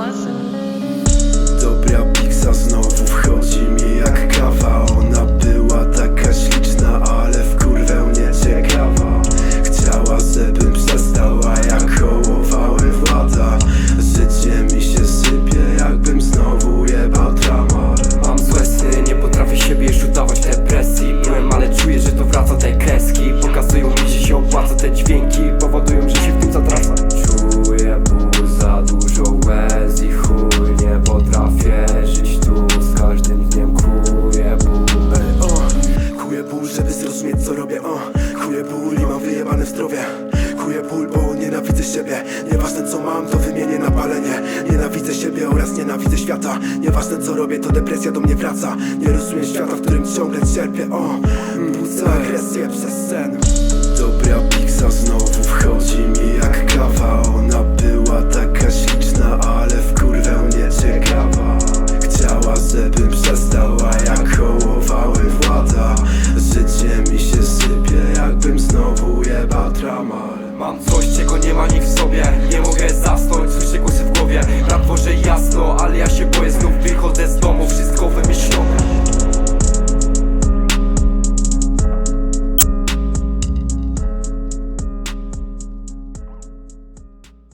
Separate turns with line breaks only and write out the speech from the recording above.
pleasant.
Nie mam wyjebane zdrowie. Chuje ból, bo nienawidzę siebie. Nieważne co mam, to wymienię na palenie. Nienawidzę siebie oraz nienawidzę świata. Nieważne co robię, to depresja do mnie wraca. Nie rozumiem świata, w którym ciągle cierpię. O, budzę agresję przez sen.
sobie. Nie mogę zasnąć, słyszę głosy w głowie. Rap może jasno, ale ja się boję